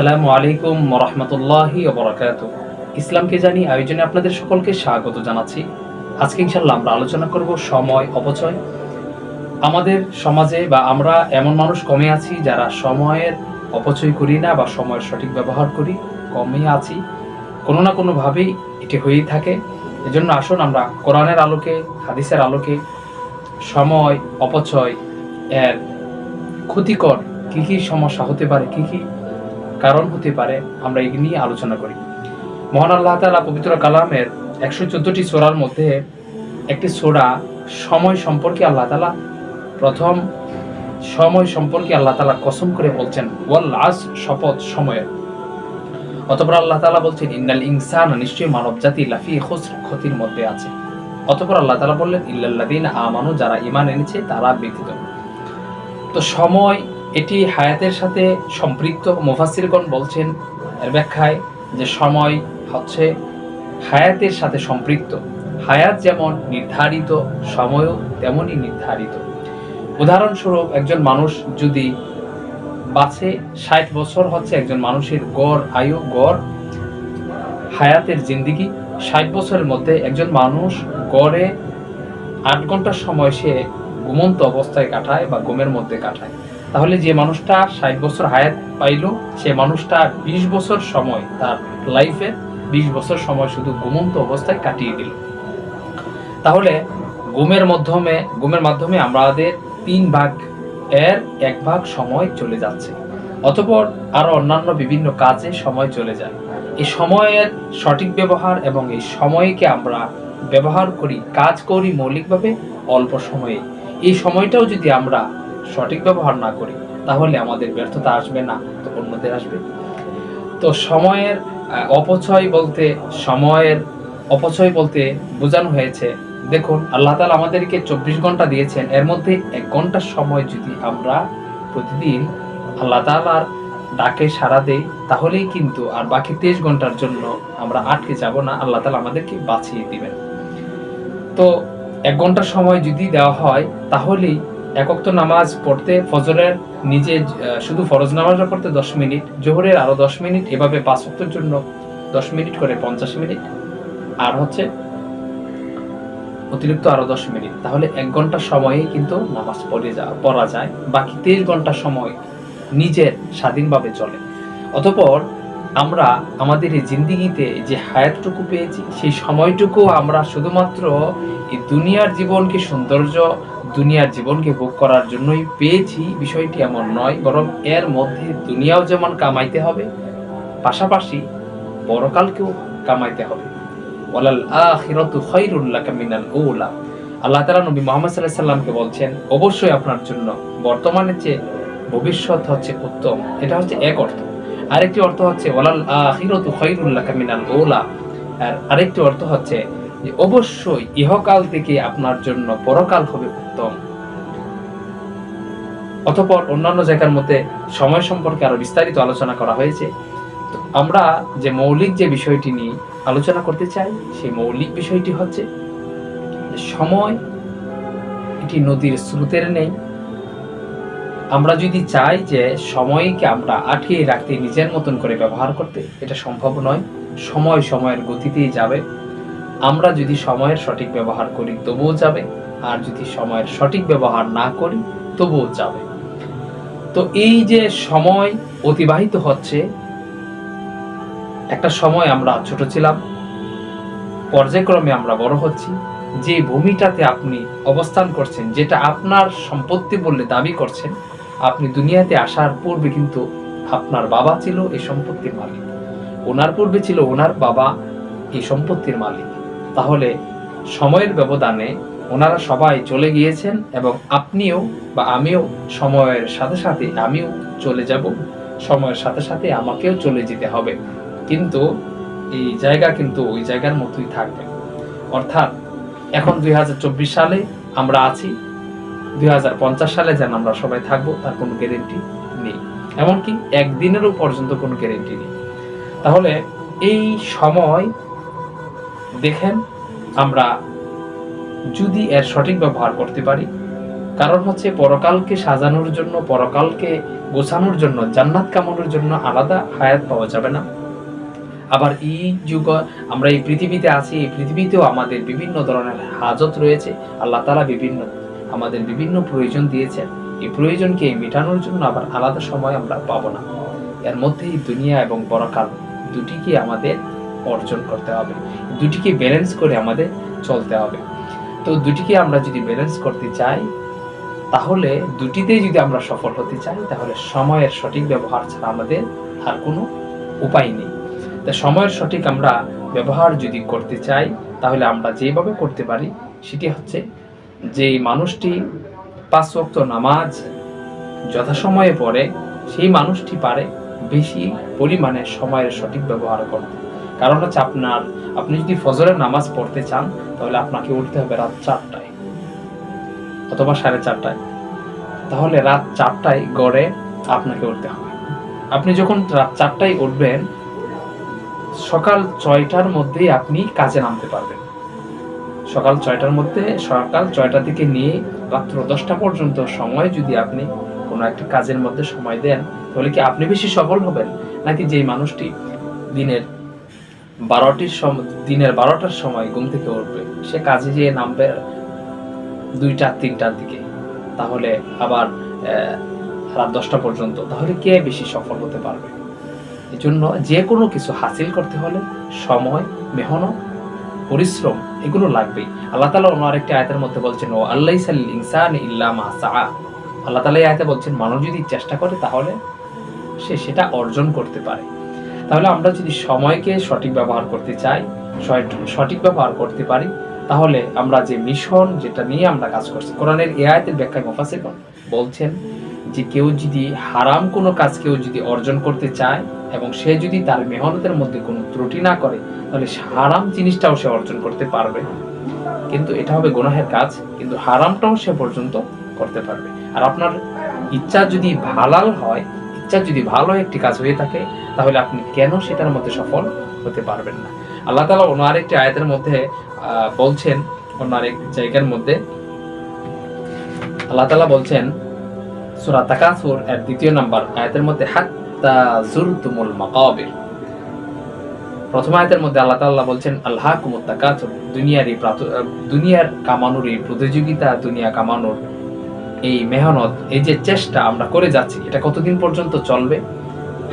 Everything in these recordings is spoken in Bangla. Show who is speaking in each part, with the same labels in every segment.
Speaker 1: আসসালামু আলাইকুম রহমতুল্লাহি বরাকাত। ইসলামকে জানি আয়োজনে আপনাদের সকলকে স্বাগত জানাচ্ছি। আজকে ইনশাল্লাহ আমরা আলোচনা করব সময়, অপচয়। আমাদের সমাজে বা আমরা এমন মানুষ কমে আছি যারা সময়ের অপচয় করি না বা সময়ের সঠিক ব্যবহার করি, কমে আছি। কোনো না কোনোভাবেই এটি হয়েই থাকে। এজন্য আসুন আমরা কোরআনের আলোকে, হাদিসের আলোকে সময়, অপচয় এর ক্ষতিকর কী কী সমস্যা হতে পারে, কী কী কারণ হতে পারে আমরা এই নিয়ে আলোচনা করি। মহান আল্লাহ তালা পবিত্র কালামের একশো চোদ্দটি সোরার মধ্যে একটি সোরা সময় সম্পর্কে আল্লাহ তালা প্রথম সময় সম্পর্কে আল্লাহ তালা কসম করে বলছেন, ওয়াল শপথ সময়ের। অতপর আল্লাহ তালা বলছেন, ইন্নাল ইনসান নিশ্চয়ই মানব জাতি লাফি খুসর ক্ষতির মধ্যে আছে। অতপর আল্লাহ তালা বললেন ইল্লাল্লাদিন আমানু, যারা ইমান এনেছে, তারা ব্যতীত। তো সময় এটি হায়াতের সাথে সম্পৃক্ত মুফাসিরগণ বলছেন এর ব্যাখ্যায় যে সময় হচ্ছে হায়াতের সাথে সম্পৃক্ত। হায়াত যেমন নির্ধারিত সময়ও, তেমনই নির্ধারিত। উদাহরণস্বরূপ একজন মানুষ যদি বাঁচে ষাট বছর হচ্ছে একজন মানুষের গড়, আয়ু, গড়, হায়াতের জিন্দিগি, ষাট বছরের মধ্যে একজন মানুষ গড়ে আট ঘণ্টার সময় সে ঘুমন্ত অবস্থায় কাটায় বা ঘুমের মধ্যে কাটায়। তাহলে যে মানুষটা ষাট বছর হায়াত পাইল, সে মানুষটা বিশ বছর সময় তার লাইফে বিশ বছর সময় শুধু ঘুমন্ত অবস্থায় কাটিয়ে দিল। তাহলে ঘুমের মাধ্যমে ঘুমের মাধ্যমে আমাদের তিন ভাগ এর এক ভাগ সময় চলে যাচ্ছে। অতপর আরও অন্যান্য বিভিন্ন কাজে সময় চলে যায়। এই সময়ের সঠিক ব্যবহার এবং এই সময়কে আমরা ব্যবহার করি, কাজ করি মৌলিকভাবে অল্প সময়ে। এই সময়টাও যদি আমরা সঠিক ব্যবহার না করি, তাহলে আমাদের ব্যর্থতা আসবে না, তো অন্যদের আসবে। তো সময়ের অপচয় বলতে, সময়ের অপচয় বলতে বোঝানো হয়েছে। দেখুন, আল্লাহ তালা আমাদেরকে চব্বিশ ঘণ্টা দিয়েছেন, এর মধ্যে এক ঘণ্টার সময় যদি আমরা প্রতিদিন আল্লাহ তালার ডাকে সাড়া দেই, তাহলেই কিন্তু আর বাকি তেইশ ঘণ্টার জন্য আমরা আটকে যাব না, আল্লাহ তালা আমাদেরকে বাঁচিয়ে দিবেন। তো এক ঘণ্টার সময় যদি দেওয়া হয়, তাহলেই একক তো নামাজ পড়তে ফজরের নিজে শুধু ফরজ নামাজটা পড়তে দশ মিনিট, জোহরের আরও দশ মিনিট, এভাবে পাঁচ জন্য দশ মিনিট করে পঞ্চাশ মিনিট, আর হচ্ছে অতিরিক্ত আরও দশ মিনিট। তাহলে এক ঘণ্টা সময়ে কিন্তু নামাজ পড়ে যা, পড়া যায়, বাকি তেইশ ঘণ্টা সময় নিজের স্বাধীনভাবে চলে। অতপর আমরা আমাদের এই জিন্দিগিতে যে হায়াতটুকু পেয়েছি, সেই সময়টুকু আমরা শুধুমাত্র এই দুনিয়ার জীবনকে সৌন্দর্য দুনিয়ার জীবনকে ভোগ করার জন্যই পেয়েছি, বিষয়টি এমন নয়, বরং এর মধ্যে দুনিয়াও যেমন কামাইতে হবে, পাশাপাশি পরকালকেও কামাইতে হবে। ওয়ালাল আখিরাতু খায়রুল লাকা মিনাল উলা। আল্লাহ তাআলা নবী মুহাম্মদ সাল্লাল্লাহু সাল্লামকে বলছেন, অবশ্যই আপনার জন্য বর্তমানের চেয়ে ভবিষ্যৎ হচ্ছে উত্তম। এটা হচ্ছে এক অর্থ। আরেকটি অর্থ হচ্ছে, ওয়ালাল আখিরাতু খায়রুল লাকা মিনাল উলা। আর আরেকটি অর্থ হচ্ছে যে অবশ্যই ইহকাল থেকে আপনার জন্য পরকাল হবে উত্তম। অতঃপর অন্যান্য জায়গার মধ্যে সময় সম্পর্কে আরও বিস্তারিত আলোচনা করা হয়েছে। আমরা যে মৌলিক যে বিষয়টি নিয়ে আলোচনা করতে চাই, সেই মৌলিক বিষয়টি হচ্ছে সময় এটি নদীর স্রোতের নেই। আমরা যদি চাই যে সময়কে আমরা আটকিয়ে রাখতে নিজের মতন করে ব্যবহার করতে, এটা সম্ভব নয়। সময় সময়ের গতিতেই যাবে। আমরা যদি সময়ের সঠিক ব্যবহার করি, তবুও যাবে। আর যদি সময়ের সঠিক ব্যবহার না করি, তবুও যাবে। তো এই যে সময় অতিবাহিত হচ্ছে, একটা সময় আমরা ছোট ছিলাম, পর্যায়ক্রমে আমরা বড় হচ্ছি। যে ভূমিটাতে আপনি অবস্থান করছেন, যেটা আপনার সম্পত্তি বললে দাবি করছেন, আপনি দুনিয়াতে আসার পূর্বে কিন্তু আপনার বাবা ছিল এই সম্পত্তির মালিক। ওনার পূর্বে ছিল ওনার বাবা এই সম্পত্তির মালিক। তাহলে সময়ের ব্যবধানে ওনারা সবাই চলে গিয়েছেন এবং আপনিও বা আমিও সময়ের সাথে সাথে আমিও চলে যাব। সময়ের সাথে সাথে আমাকেও চলে যেতে হবে। কিন্তু এই জায়গা কিন্তু ওই জায়গার মতোই থাকবে। অর্থাৎ এখন দুই হাজার চব্বিশ সালে আমরা আছি। দুই হাজার পঞ্চাশ সালে যেন আমরা সবাই থাকব, তার কোনো গ্যারেন্টি নেই। এমনকি একদিনেরও পর্যন্ত কোনো গ্যারেন্টি নেই। তাহলে এই সময় দেখেন, আমরা যদি এর সঠিক ব্যবহার করতে পারি, কারণ হচ্ছে পরকালকে সাজানোর জন্য, পরকালকে গোছানোর জন্য, জান্নাত কামানোর জন্য আলাদা হায়াত পাওয়া যাবে না। আবার এই যুগ, আমরা এই পৃথিবীতে আছি, এই পৃথিবীতেও আমাদের বিভিন্ন ধরনের হাজত রয়েছে। আল্লাহ তালা বিভিন্ন, আমাদের বিভিন্ন প্রয়োজন দিয়েছেন। এই প্রয়োজনকে মেটানোর জন্য আবার আলাদা সময় আমরা পাবো না। এর মধ্যেই দুনিয়া এবং পরকাল দুটিকে আমাদের অর্জন করতে হবে। দুটিকে ব্যালেন্স করে আমাদের চলতে হবে। তো দুটিকে আমরা যদি ব্যালেন্স করতে চাই, তাহলে দুটিতেই যদি আমরা সফল হতে চাই, তাহলে সময়ের সঠিক ব্যবহার ছাড়া আমাদের আর কোনো উপায় নেই। তা সময়ের সঠিক আমরা ব্যবহার যদি করতে চাই, তাহলে আমরা যেভাবে করতে পারি, সেটি হচ্ছে যে মানুষটি পাঁচ ওয়াক্ত নামাজ যথাসময়ে পড়ে, সেই মানুষটি পারে বেশি পরিমাণে সময়ের সঠিক ব্যবহার করতে। কারণ হচ্ছে আপনার, আপনি যদি ফজরের নামাজ পড়তে চান, তাহলে আপনাকে উঠতে হবে রাত চারটায় অথবা সাড়ে চারটায়। তাহলে রাত চারটায় গড়ে আপনাকে উঠতে হবে। আপনি যখন রাত চারটায় উঠবেন, সকাল ছয়টার মধ্যেই আপনি কাজে নামতে পারবেন। সকাল ছয়টার মধ্যে, সকাল ছয়টা থেকে নিয়ে রাত্র দশটা পর্যন্ত সময় যদি আপনি কোনো একটা কাজের মধ্যে সময় দেন, তাহলে কি আপনি বেশি সফল হবেন? নাকি যেই মানুষটি দিনের বারোটির সময় দিনের বারোটার সময় ঘুম থেকে উঠবে। সে কাজে যেয়ে নামবে দুইটা, তিনটার দিকে। তাহলে আবার রাত দশটা পর্যন্ত। তাহলে কে বেশি সফল হতে পারবে? এই জন্য যে কোনো কিছু হাসিল করতে হলে সময়, মেহনত, পরিশ্রম, এগুলো লাগবেই। আল্লাহ তালা অন্য আরেকটি আয়তের মধ্যে বলছেন ও আল্লাহ ইনসান ইল্লা মা সাআ। আল্লাহ তালা আয়তে বলছেন, মানুষ যদি চেষ্টা করে তাহলে সে সেটা অর্জন করতে পারে। তাহলে আমরা যদি সময়কে সঠিক ব্যবহার করতে চাই সঠিক- ব্যবহার করতে পারি, তাহলে আমরা যে মিশন যেটা নিয়ে আমরা কাজ করছি, কোরআনের এ আয়াতের ব্যাখ্যায় মুফাসসিরগণ বলছেন যে কেউ যদি হারাম কোনো কাজ কেউ যদি অর্জন করতে চায় এবং সে যদি তার মেহনতের মধ্যে কোনো ত্রুটি না করে, তাহলে হারাম জিনিসটাও সে অর্জন করতে পারবে। কিন্তু এটা হবে গুনাহের কাজ, কিন্তু হারামটাও সে পর্যন্ত করতে পারবে। আর আপনার ইচ্ছা যদি ভালাল হয় ইচ্ছা যদি ভালো একটি কাজ হয়ে থাকে, তাহলে আপনি কেন সেটার মধ্যে সফল হতে পারবেন না? আল্লাহ তালা অন্য আরেকটি আয়াতের মধ্যে বলছেন, অন্য আরেক জায়গার মধ্যে, আল্লাহ তালা বলছেন, সুরা তাকাসুর এর দ্বিতীয় নাম্বার আয়াতের মধ্যে, হাত্তা জুরতুমুল মাকাবির প্রথম আয়াতের মধ্যে আল্লাহ তাআলা বলছেন আল্লাহ কুমুত তাকাসুর দুনিয়ার এই দুনিয়ার কামানোর এই প্রতিযোগিতা, দুনিয়া কামানোর এই মেহনত, এই যে চেষ্টা আমরা করে যাচ্ছি, এটা কতদিন পর্যন্ত চলবে?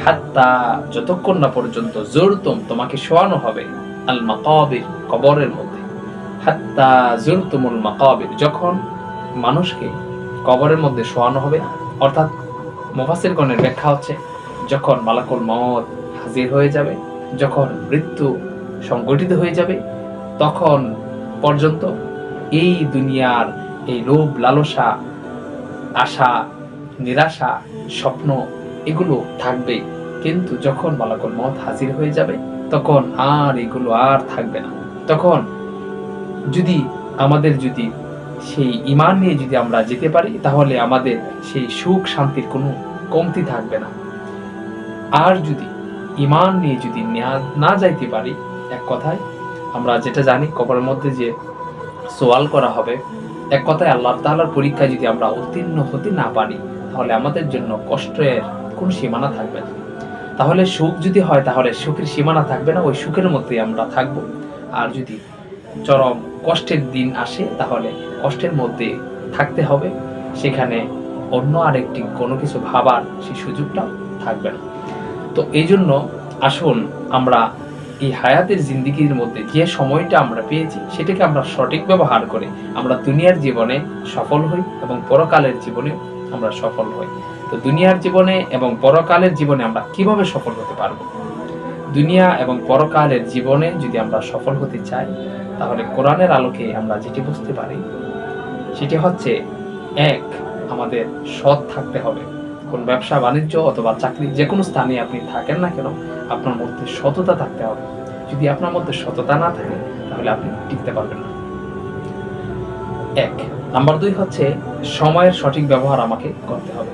Speaker 1: হাত্তা যতক্ষণ না পর্যন্ত জোরতুম তোমাকে শোয়ানো হবে আল মাকাবির কবরের মধ্যে। হাত্তা জুরতুমুল মাকাবির, যখন মানুষকে কবরের মধ্যে শোয়ানো হবে, অর্থাৎ মুফাসিরগণের ব্যাখ্যা হচ্ছে, যখন মালাকুল মত হাজির হয়ে যাবে, যখন মৃত্যু সংগঠিত হয়ে যাবে, তখন পর্যন্ত এই দুনিয়ার এই লোভ লালসা আশা, নিরাশা, স্বপ্ন, এগুলো থাকবে। কিন্তু যখন মালাকুল মত হাজির হয়ে যাবে, তখন আর এগুলো আর থাকবে না। তখন যদি, আমাদের যদি সেই ইমান নিয়ে যদি আমরা যেতে পারি, তাহলে আমাদের সেই সুখ শান্তির কোনো কমতি থাকবে না। আর যদি ইমান নিয়ে যদি না- যাইতে পারি, এক কথায় আমরা যেটা জানি, কবরের মধ্যে যে সোয়াল করা হবে এক কথায় আল্লাহ তাআলার পরীক্ষায় যদি আমরা উত্তীর্ণ হতে না পারি, তাহলে আমাদের জন্য কষ্টের কোনো সীমানা থাকবে না। তাহলে সুখ যদি হয়, তাহলে সুখের সীমানা থাকবে না, ওই সুখের মধ্যেই আমরা থাকব। আর যদি চরম কষ্টের দিন আসে, তাহলে কষ্টের মধ্যে থাকতে হবে। সেখানে অন্য আরেকটি কোনো কিছু ভাবার সেই সুযোগটাও থাকবে না। তো এই জন্য আসুন আমরা এই হায়াতের জিন্দিগির মধ্যে যে সময়টা আমরা পেয়েছি, সেটাকে আমরা সঠিক ব্যবহার করে আমরা দুনিয়ার জীবনে সফল হই এবং পরকালের জীবনে আমরা সফল হই। তো দুনিয়ার জীবনে এবং পরকালের জীবনে আমরা কীভাবে সফল হতে পারব? দুনিয়া এবং পরকালের জীবনে যদি আমরা সফল হতে চাই, তাহলে কোরআনের আলোকে আমরা যেটি বুঝতে পারি, সেটি হচ্ছে, এক, আমাদের সৎ থাকতে হবে। কোন ব্যবসা বাণিজ্য অথবা চাকরি যে কোনো স্থানে আপনি থাকেন না কেন, আপনার মধ্যে সততা থাকতে হবে। যদি আপনার মধ্যে সততা না থাকে, তাহলে আপনি টিকতে পারবেন না। এক। নাম্বার দুই হচ্ছে, সময়ের সঠিক ব্যবহার আমাকে করতে হবে।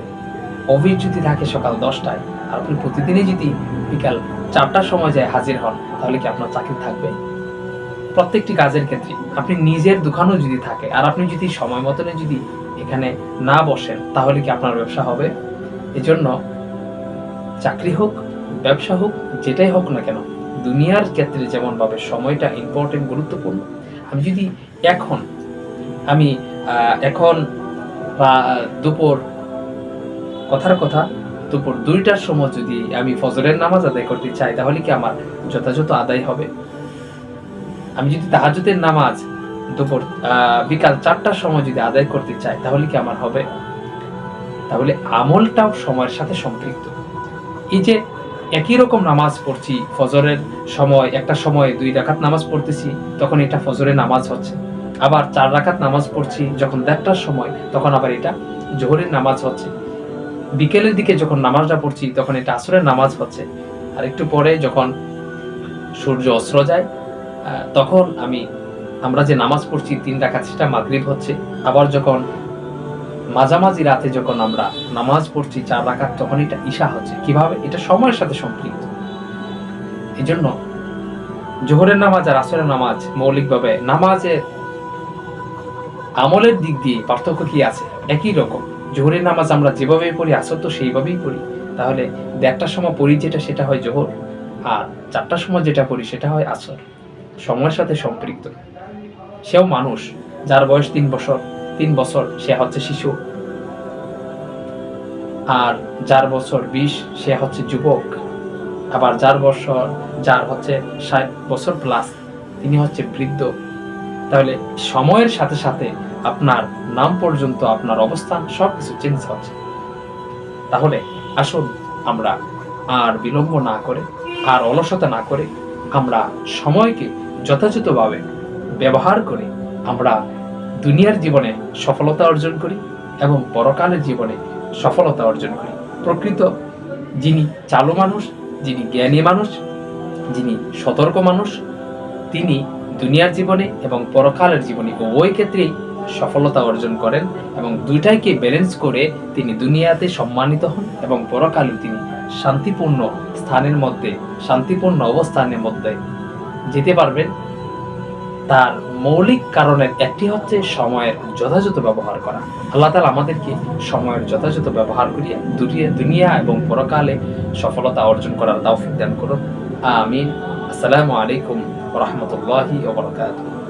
Speaker 1: অফিস যদি থাকে সকাল দশটায়, আর আপনি প্রতিদিনই যদি বিকাল চারটার সময় যায় হাজির হন, তাহলে কি আপনার চাকরি থাকবে? প্রত্যেকটি কাজের ক্ষেত্রে আপনি নিজের দোকানও যদি থাকে, আর আপনি যদি সময় মতনে যদি এখানে না বসেন, তাহলে কি আপনার ব্যবসা হবে? এজন্য চাকরি হোক, ব্যবসা হোক, যেটাই হোক না কেন, দুনিয়ার ক্ষেত্রে যেমনভাবে সময়টা ইম্পর্টেন্ট গুরুত্বপূর্ণ, আমি যদি এখন, আমি এখন, বা, দুপুর, কথার কথা, দুপুর দুইটার সময় যদি আমি ফজরের নামাজ আদায় করতে চাই, তাহলে কি আমার যথাযথ আদায় হবে? আমি যদি তাহাজুদের নামাজ দুপুর বিকাল চারটার সময় যদি আদায় করতে চাই, তাহলে কি আমার হবে? তাহলে আমলটাও সময়ের সাথে সম্পৃক্ত। এই যে একই রকম নামাজ পড়ছি, ফজরের সময়, একটা সময় দুই রাকাত নামাজ পড়তেছি, তখন এটা ফজরের নামাজ হচ্ছে। আবার চার রাকাত নামাজ পড়ছি, যখন দেড়টার সময়, তখন আবার এটা জোহরের নামাজ হচ্ছে। বিকেলের দিকে যখন নামাজটা পড়ছি, তখন এটা আসরের নামাজ হচ্ছে। আর একটু পরে যখন সূর্য অস্ত্র যায় তখন আমি, আমরা যে নামাজ পড়ছি, তিন রাকাত সেটা মাগরিব হচ্ছে। আবার যখন মাঝামাঝি রাতে যখন আমরা নামাজ পড়ছি, চার রাকাত, তখন এটা ঈশা হচ্ছে। কীভাবে? এটা সময়ের সাথে সম্পৃক্ত। এই জন্য জোহরের নামাজ আর আসরের নামাজ মৌলিকভাবে নামাজের আমলের দিক দিয়ে পার্থক্য কি আছে? একই রকম। জোহরের নামাজ আমরা যেভাবে পড়ি, আসর তো সেইভাবেই পড়ি। তাহলে দেড়টার সময় পড়ি যেটা, সেটা হয় জোহর। আর চারটার সময় যেটা পড়ি, সেটা হয় আসর। সময়ের সাথে সম্পৃক্ত। সেও মানুষ, যার বয়স তিন বছর। তিন বছর সে হচ্ছে শিশু। আর যার বছর বিশ, সে হচ্ছে যুবক। আবার যার বছর, যার হচ্ছে ষাট বছর প্লাস তিনি হচ্ছে বৃদ্ধ। তাহলে সময়ের সাথে সাথে আপনার নাম পর্যন্ত, আপনার অবস্থান সব কিছু চেঞ্জ হচ্ছে। তাহলে আসুন আমরা আর বিলম্ব না করে, আর অলসতা না করে, আমরা সময়কে যথাযথভাবে ব্যবহার করে আমরা দুনিয়ার জীবনে সফলতা অর্জন করি এবং পরকালের জীবনে সফলতা অর্জন করি। প্রকৃত যিনি চালু মানুষ, যিনি জ্ঞানী মানুষ, যিনি সতর্ক মানুষ, তিনি দুনিয়ার জীবনে এবং পরকালের জীবনে উভয় ক্ষেত্রেই সফলতা অর্জন করেন এবং দুইটাকে ব্যালেন্স করে তিনি দুনিয়াতে সম্মানিত হন এবং পরকালে তিনি শান্তিপূর্ণ স্থানের মধ্যে, শান্তিপূর্ণ অবস্থানের মধ্যে যেতে পারবেন। তার মৌলিক কারণের একটি হচ্ছে সময়ের যথাযথ ব্যবহার করা। আল্লাহ তালা আমাদেরকে সময়ের যথাযথ ব্যবহার করিয়া দুনিয়া দুনিয়া এবং পরকালে সফলতা অর্জন করার তৌফিক দান করুন। আমিন। আসসালামু আলাইকুম রহমতুল্লাহি ওবরাকাতুহ